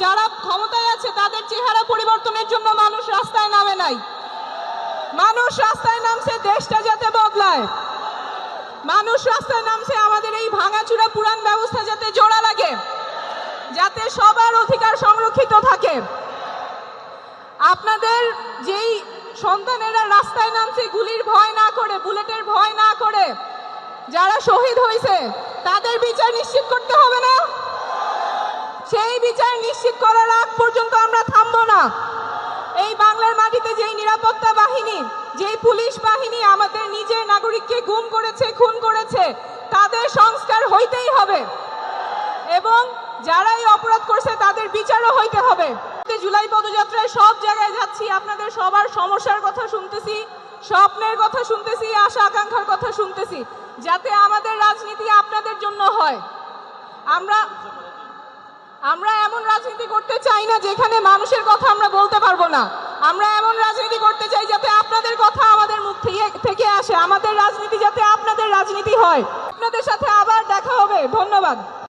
যারা ক্ষমতায় আছে, তাদের চেহারা পরিবর্তনের জন্য মানুষ রাস্তায় নামে নাই। মানুষ রাস্তায় নামছে, দেশটা যাতে বদলায়। মানুষ রাস্তায় নামছে, আমাদের এই ভাঙাচুরা পুরান ব্যবস্থা যাতে জোড়া লাগে, যাতে সবার অধিকার সংরক্ষিত থাকে। আপনাদের যেই সন্তানেরা রাস্তায় নামছে, গুলির ভয় না করে, বুলেটের ভয় না করে, যারা শহীদ হয়েছে তাদের বিচার নিশ্চিত করতে হবে না? সেই বিচার নিশ্চিত করার আগ পর্যন্ত আমরা থামবো না। এই বাংলার মাটিতে যেই নিরাপত্তা বাহিনী, যেই পুলিশ বাহিনী আমাদের নিজের নাগরিককে গুম করেছে, খুন করেছে, তাদের সংস্কার হইতেই হবে। এবং যারাই অপরাধ করছে, তাদের বিচারও হইতে হবে। জুলাই পদযাত্রায় সব জায়গায় যাচ্ছি, আপনাদের সবার সমস্যার কথা শুনতেছি, স্বপ্নের কথা শুনতেছি, আশা আকাঙ্ক্ষার কথা শুনতেছি, যাতে আমাদের রাজনীতি আপনাদের জন্য হয়। আমরা আমরা এমন রাজনীতি করতে চাই না যেখানে মানুষের কথা আমরা বলতে পারব না। আমরা এমন রাজনীতি করতে চাই যাতে আপনাদের কথা আমাদের মুখ থেকে- আসে। আমাদের রাজনীতি যাতে আপনাদের রাজনীতি হয়। আপনাদের সাথে আবার দেখা হবে। ধন্যবাদ।